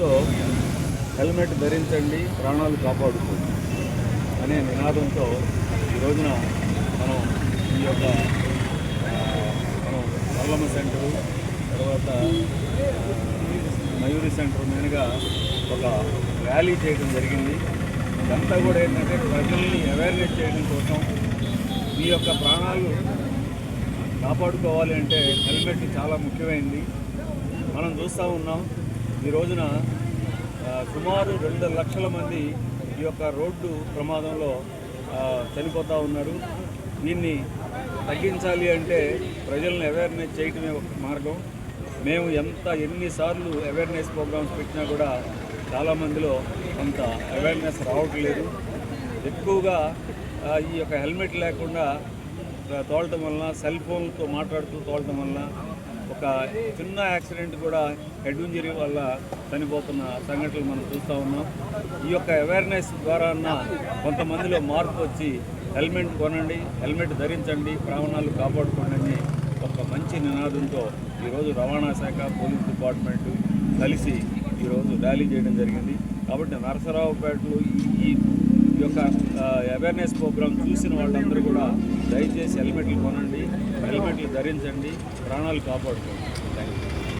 Helmet ధరించండి ప్రాణాలు కాపాడుకోండి అనే నినాదంతో ఈ రోజున మనం ఈ యొక్క మనం పర్లమ సెంటరు తర్వాత మయూరి సెంటర్ మీదుగా ఒక ర్యాలీ చేయడం జరిగింది. ఇదంతా కూడా ఏంటంటే ప్రజల్ని అవేర్నెస్ చేయడం కోసం మీ యొక్క ప్రాణాలు కాపాడుకోవాలి అంటే హెల్మెట్ చాలా ముఖ్యమైనది మనం చూస్తూ ఉన్నాం. ఈ రోజున సుమారు రెండు లక్షల మంది ఈ యొక్క రోడ్డు ప్రమాదంలో చనిపోతూ ఉన్నారు. దీన్ని తగ్గించాలి అంటే ప్రజల్ని అవేర్నెస్ చేయటమే ఒక మార్గం. మేము ఎంత ఎన్నిసార్లు అవేర్నెస్ ప్రోగ్రామ్స్ పెట్టినా కూడా చాలామందిలో కొంత అవేర్నెస్ రావట్లేదు ఎక్కువగా ఈ యొక్క హెల్మెట్ లేకుండా తోలటం వలన సెల్ ఫోన్తో మాట్లాడుతూ తోలటం వలన ఒక చిన్న యాక్సిడెంట్ కూడా హెడ్ ఇంజరీ వల్ల చనిపోతున్న సంఘటనలు మనం చూస్తూ ఉన్నాం. ఈ యొక్క అవేర్నెస్ ద్వారా కొంతమందిలో మార్పు వచ్చి హెల్మెట్ కొనండి హెల్మెట్ ధరించండి ప్రాణాలు కాపాడుకోండి ఒక మంచి నినాదంతో ఈరోజు రవాణా శాఖ పోలీస్ డిపార్ట్మెంట్ కలిసి ఈరోజు ర్యాలీ చేయడం జరిగింది. కాబట్టి నరసరావుపేటలో ఈ ఈ యొక్క అవేర్నెస్ ప్రోగ్రామ్ చూసిన వాళ్ళందరూ కూడా దయచేసి హెల్మెట్లు కొనండి హెల్మెట్లు ధరించండి ప్రాణాలు కాపాడుకోండి. Thank you